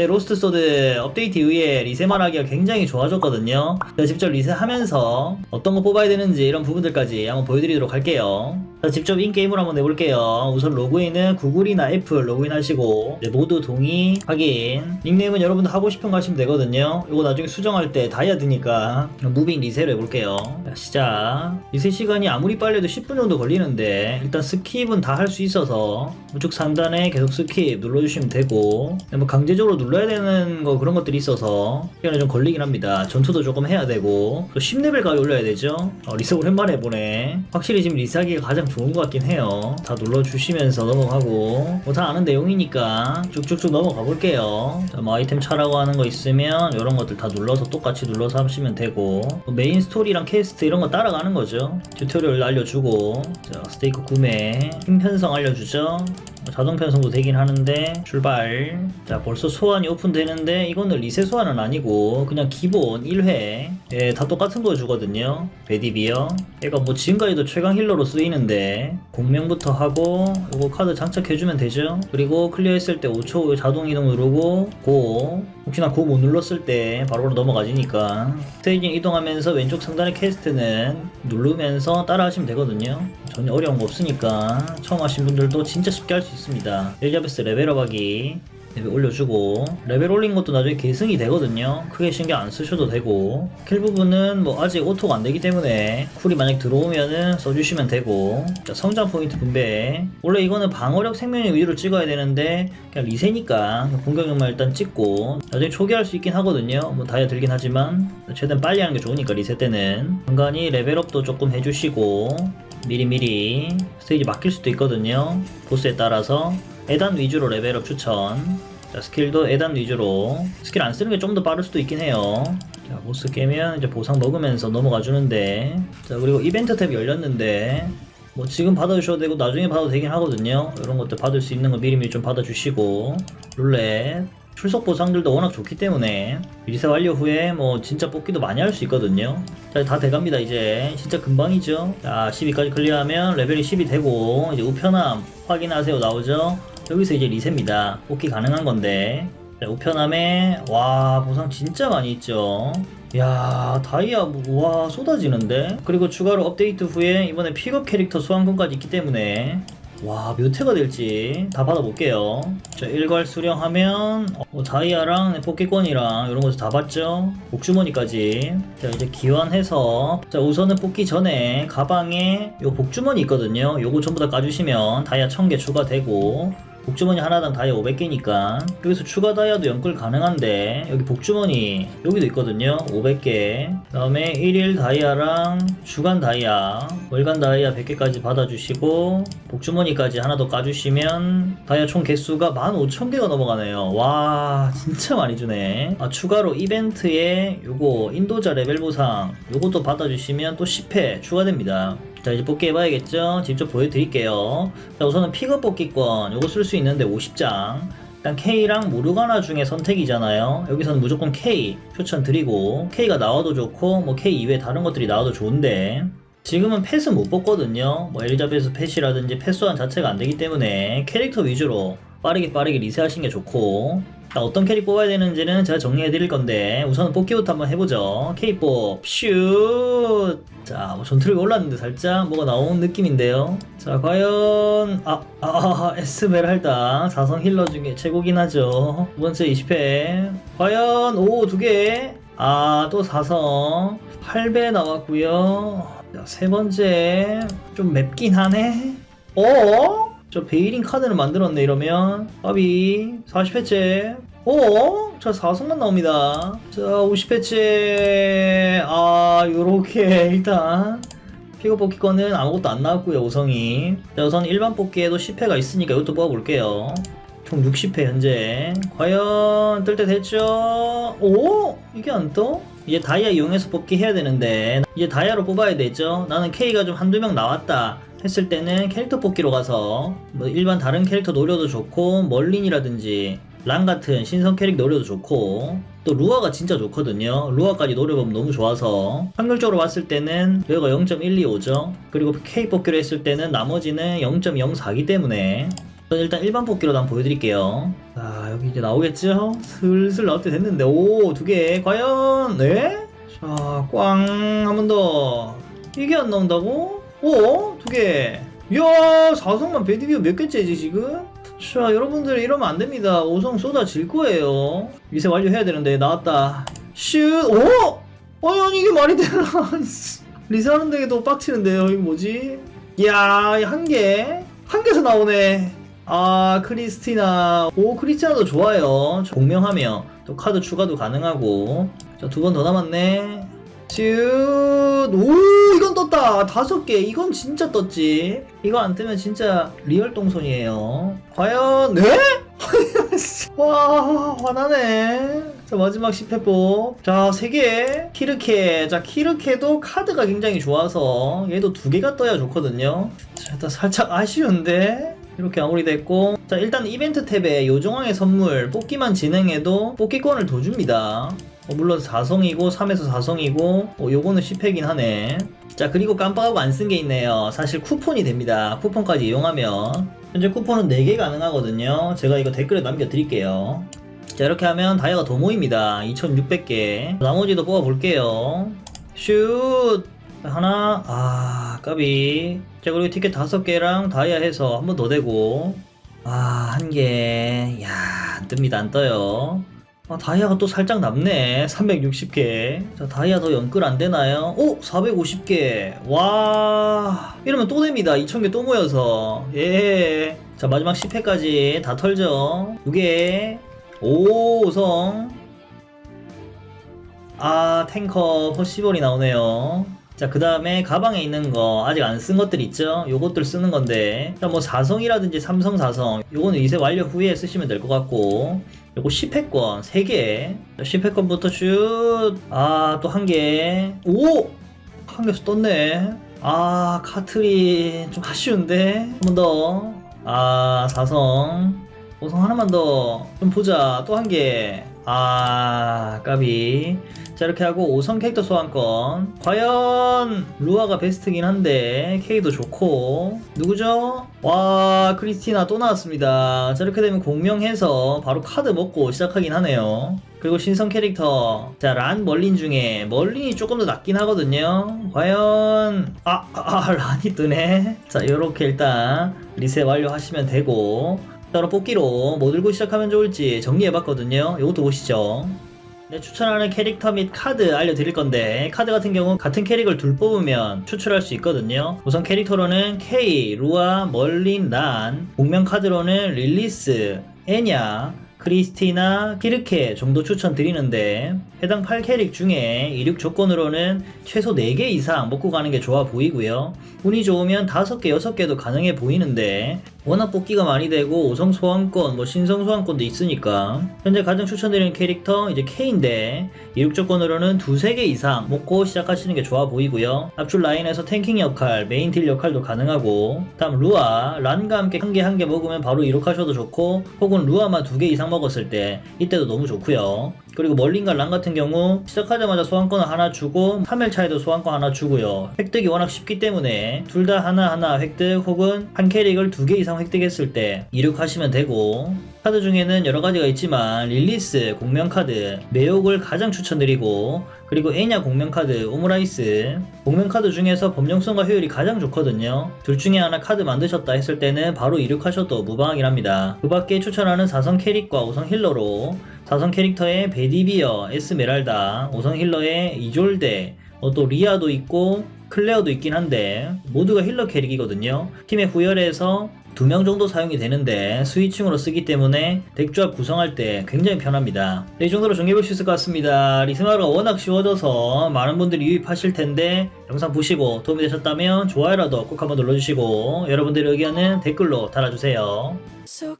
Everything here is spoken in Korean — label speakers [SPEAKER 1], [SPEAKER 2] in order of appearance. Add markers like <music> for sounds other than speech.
[SPEAKER 1] 네, 로스트 소드 업데이트 이후에 리셋만 하기가 굉장히 좋아졌거든요. 제가 직접 리셋하면서 어떤 거 뽑아야 되는지 이런 부분들까지 한번 보여드리도록 할게요. 자, 직접 인게임으로 한번 내볼게요. 우선 로그인은 구글이나 애플 로그인 하시고 네, 모두 동의 확인 닉네임은 여러분들 하고 싶은 거 하시면 되거든요. 이거 나중에 수정할 때 다이아 드니까 무빙 리셋을 해볼게요. 자, 시작 리셋 시간이 아무리 빨려도 10분 정도 걸리는데 일단 스킵은 다 할 수 있어서 우측 상단에 계속 스킵 눌러주시면 되고 뭐 강제적으로 눌러야 되는 거 그런 것들이 있어서 시간이 좀 걸리긴 합니다. 전투도 조금 해야 되고 또 10레벨까지 올려야 되죠. 어, 리셋 오랜만에 해보네. 확실히 지금 리셋하기가 가장 좋은 것 같긴 해요. 다 눌러주시면서 넘어가고 뭐 다 아는 내용이니까 쭉쭉쭉 넘어가 볼게요. 자, 뭐 아이템 차라고 하는 거 있으면 이런 것들 다 눌러서 똑같이 눌러서 하시면 되고 뭐 메인 스토리랑 퀘스트 이런 거 따라가는 거죠. 튜토리얼 알려주고 자, 스테이크 구매 힘 편성 알려주죠. 뭐 자동 편성도 되긴 하는데 출발. 자 벌써 소환이 오픈되는데 이거는 리셋 소환은 아니고 그냥 기본 1회. 예, 다 똑같은 거 주거든요. 베디비어. 얘가 뭐 지금까지도 최강 힐러로 쓰이는데 공명부터 하고 이거 카드 장착해주면 되죠. 그리고 클리어 했을 때 5초 후에 자동 이동 누르고 고. 혹시나 고 못 눌렀을 때 바로바로 넘어가지니까. 스테이지 이동하면서 왼쪽 상단의 퀘스트는 누르면서 따라 하시면 되거든요 전혀 어려운 거 없으니까 처음 하신 분들도 진짜 쉽게 할 수 있습니다. 엘리자베스 레벨업하기 레벨 올려주고 레벨 올린 것도 나중에 계승이 되거든요. 크게 신경 안 쓰셔도 되고 킬 부분은 뭐 아직 오토가 안 되기 때문에 쿨이 만약 들어오면은 써주시면 되고 자, 성장 포인트 분배. 원래 이거는 방어력 생명력 위주로 찍어야 되는데 그냥 리세니까 공격력만 일단 찍고 나중에 초기화할 수 있긴 하거든요. 뭐 다이아 들긴 하지만 최대한 빨리 하는 게 좋으니까 리셋 때는. 간간히 레벨업도 조금 해주시고 미리미리 스테이지 맡길 수도 있거든요. 보스에 따라서 에단 위주로 레벨업 추천. 자, 스킬도 에단 위주로. 스킬 안 쓰는 게 좀 더 빠를 수도 있긴 해요. 자 보스 깨면 이제 보상 먹으면서 넘어가 주는데. 자 그리고 이벤트 탭이 열렸는데 뭐 지금 받아주셔도 되고 나중에 받아도 되긴 하거든요. 이런 것들 받을 수 있는 거 미리미리 좀 받아주시고. 룰렛 출석 보상들도 워낙 좋기 때문에 리셋 완료 후에 뭐 진짜 뽑기도 많이 할 수 있거든요. 자 다 돼갑니다 이제. 진짜 금방이죠? 자 12까지 클리어하면 레벨이 10이 되고 이제 우편함 확인하세요 나오죠? 여기서 이제 리셋입니다. 뽑기 가능한 건데. 자, 우편함에 와 보상 진짜 많이 있죠? 야 다이아 뭐, 와 쏟아지는데? 그리고 추가로 업데이트 후에 이번에 픽업 캐릭터 소환권까지 있기 때문에 와, 몇 회가 될지 다 받아볼게요. 자, 일괄 수령하면, 어, 다이아랑 뽑기권이랑 이런 것도 다 받죠? 복주머니까지. 자, 이제 기환해서, 자, 우선은 뽑기 전에 가방에 요 복주머니 있거든요. 요거 전부 다 까주시면 다이아 1000개 추가되고, 복주머니 하나당 다이아 500개니까. 여기서 추가 다이아도 연끌 가능한데 여기 복주머니 여기도 있거든요. 500개. 그 다음에 1일 다이아랑 주간 다이아 월간 다이아 100개까지 받아주시고 복주머니까지 하나 더 까주시면 다이아 총 개수가 15,000개가 넘어가네요. 와 진짜 많이 주네. 아 추가로 이벤트에 요거 인도자 레벨 보상 요것도 받아주시면 또 10회 추가됩니다 자 이제 뽑기 해봐야겠죠? 직접 보여드릴게요. 자 우선은 픽업 뽑기권. 요거 쓸 수 있는데 50장. 일단 K랑 모르가나 중에 선택이잖아요. 여기서는 무조건 K 추천드리고 K가 나와도 좋고 뭐 K 이외에 다른 것들이 나와도 좋은데. 지금은 펫은 못 뽑거든요. 뭐 엘리자베스 펫 소환 자체가 안 되기 때문에 캐릭터 위주로 빠르게 빠르게 리셋하시는 게 좋고 자, 어떤 캐릭 뽑아야 되는지는 제가 정리해 드릴 건데 우선은 뽑기부터 한번 해보죠. K뽑 슛! 자, 뭐 전투력이 올랐는데 살짝 뭐가 나온 느낌인데요. 자, 과연 아, 아, 아 에스메랄다. 사성 힐러 중에 최고긴 하죠. 두 번째 20회. 과연 오, 두 개. 아, 또 사성. 8배 나왔고요. 자, 세 번째. 좀 맵긴 하네. 어? 저 베이링 카드를 만들었네 이러면. 까비 40회째. 어? 자 4성만 나옵니다. 자 50회째. 아 요렇게 일단. 피고 뽑기권은 아무것도 안 나왔고요 5성이. 자 우선 일반 뽑기에도 10회가 있으니까 이것도 뽑아볼게요. 총 60회 현재. 과연 뜰 때 됐죠? 오? 이게 안 떠? 이제 다이아 이용해서 뽑기 해야 되는데. 이제 다이아로 뽑아야 되죠? 나는 K가 좀 한두 명 나왔다 했을 때는 캐릭터 뽑기로 가서 뭐 일반 다른 캐릭터 노려도 좋고 멀린이라든지 랑 같은 신성 캐릭 노려도 좋고 또 루아가 진짜 좋거든요 루아까지 노려보면 너무 좋아서 확률적으로 봤을 때는 여기가 0.125죠 그리고 K 뽑기로 했을 때는 나머지는 0.04기 때문에 일단 일반 뽑기로 한번 보여드릴게요. 자, 여기 이제 나오겠죠? 슬슬 나올 때 됐는데, 오, 두 개, 과연, 네? 자, 꽝, 한 번 더. 이게 안 나온다고? 오, 두 개. 이야, 4성만 베디비어 몇 개째지, 지금? 자, 여러분들 이러면 안 됩니다. 5성 쏟아질 거예요. 리세 완료해야 되는데, 나왔다. 슛, 오! 아니, 아니, 이게 말이 되나? <laughs> 리세 하는 데도 빡치는데요, 이거 뭐지? 이야, 한 개? 한 개서 나오네. 아, 크리스티나. 오, 크리스티나도 좋아요. 공명하며 또 카드 추가도 가능하고. 자, 두 번 더 남았네. 슛! 오, 이건 떴다. 다섯 개. 이건 진짜 떴지. 이거 안 뜨면 진짜 리얼 똥손이에요. 과연, 네? <laughs> 와, 화나네. 자, 마지막 10회법. 자, 3개. 키르케. 자, 키르케도 카드가 굉장히 좋아서 얘도 두 개가 떠야 좋거든요. 자, 일단 살짝 아쉬운데. 이렇게 마무리됐고 자 일단 이벤트 탭에 요정왕의 선물 뽑기만 진행해도 뽑기권을 더 줍니다 어, 물론 4성이고 3에서 4성이고 어, 요거는 10회긴 하네. 자 그리고 깜빡하고 안 쓴 게 있네요. 사실 쿠폰이 됩니다. 쿠폰까지 이용하면. 현재 쿠폰은 4개 가능하거든요. 제가 이거 댓글에 남겨 드릴게요. 자 이렇게 하면 다이아가 더 모입니다. 2600개. 나머지도 뽑아 볼게요. 슛! 하나. 아 까비. 자 그리고 티켓 다섯 개랑 다이아 해서 한 번 더 되고. 아 한개야 안 뜹니다. 안 떠요 아 다이아가 또 살짝 남네. 360개. 자 다이아 더 연끌 안 되나요? 오 450개. 와 이러면 또 됩니다. 2000개 또 모여서. 예 자 마지막 10회까지 다 털죠. 두개 오 성. 아 탱커 퍼시벌이 나오네요. 자 그 다음에 가방에 있는 거 아직 안 쓴 것들 있죠? 요것들 쓰는 건데. 뭐 4성이라든지 3성 4성. 요거는 이제 완료 후에 쓰시면 될 것 같고 요거 10회권 3개. 10회권부터 슛아또 한개. 오! 한 개서 떴네. 아 카트리 좀 아쉬운데? 한 번 더. 아 4성. 5성 하나만 더. 좀 보자. 또 한개 아 까비. 자 이렇게 하고 5성 캐릭터 소환권. 과연 루아가 베스트긴 한데 K도 좋고. 누구죠? 와 크리스티나 또 나왔습니다. 자 이렇게 되면 공명해서 바로 카드 먹고 시작하긴 하네요. 그리고 신성 캐릭터. 자 란 멀린 중에 멀린이 조금 더 낫긴 하거든요. 과연 아, 아, 아 란이 뜨네. 자 요렇게 일단 리셋 완료하시면 되고 따로 뽑기로 뭐 들고 시작하면 좋을지 정리해봤거든요. 이것도 보시죠. 네, 추천하는 캐릭터 및 카드 알려드릴 건데 카드 같은 경우 같은 캐릭을 둘 뽑으면 추출할 수 있거든요. 우선 캐릭터로는 K, 루아, 멀린, 란 복면 카드로는 릴리스, 에냐, 크리스티나, 키르케 정도 추천드리는데 해당 8캐릭 중에 이륙 조건으로는 최소 4개 이상 먹고 가는 게 좋아 보이고요. 운이 좋으면 5개, 6개도 가능해 보이는데 워낙 뽑기가 많이 되고 5성 소환권, 뭐 신성 소환권도 있으니까 현재 가장 추천드리는 캐릭터 이제 K인데 이륙 조건으로는 두세 개 이상 먹고 시작하시는 게 좋아 보이고요. 앞줄 라인에서 탱킹 역할, 메인 딜 역할도 가능하고 다음 루아, 란과 함께 한 개 한 개 먹으면 바로 이륙하셔도 좋고 혹은 루아만 두 개 이상 먹었을 때 이때도 너무 좋고요 그리고 멀린과 란 같은 경우 시작하자마자 소환권을 하나 주고 3일 차에도 소환권 하나 주고요. 획득이 워낙 쉽기 때문에 둘 다 하나하나 획득 혹은 한 캐릭을 두 개 이상 획득했을 때 이륙하시면 되고. 카드 중에는 여러 가지가 있지만 릴리스, 공명카드, 매혹을 가장 추천드리고 그리고 에냐 공명카드, 오므라이스. 공명카드 중에서 범용성과 효율이 가장 좋거든요. 둘 중에 하나 카드 만드셨다 했을 때는 바로 이륙하셔도 무방하긴 합니다. 그 밖에 추천하는 4성 캐릭과 5성 힐러로 4성 캐릭터의 베디비어, 에스메랄다, 5성 힐러의 이졸데, 어, 또 리아도 있고 클레어도 있긴 한데 모두가 힐러 캐릭이거든요. 팀의 후열에서 두 명 정도 사용이 되는데 스위칭으로 쓰기 때문에 덱조합 구성할 때 굉장히 편합니다. 네, 이 정도로 정리해볼 수 있을 것 같습니다. 리스마루가 워낙 쉬워져서 많은 분들이 유입하실 텐데 영상 보시고 도움이 되셨다면 좋아요라도 꼭 한번 눌러주시고 여러분들의 의견은 댓글로 달아주세요.
[SPEAKER 2] So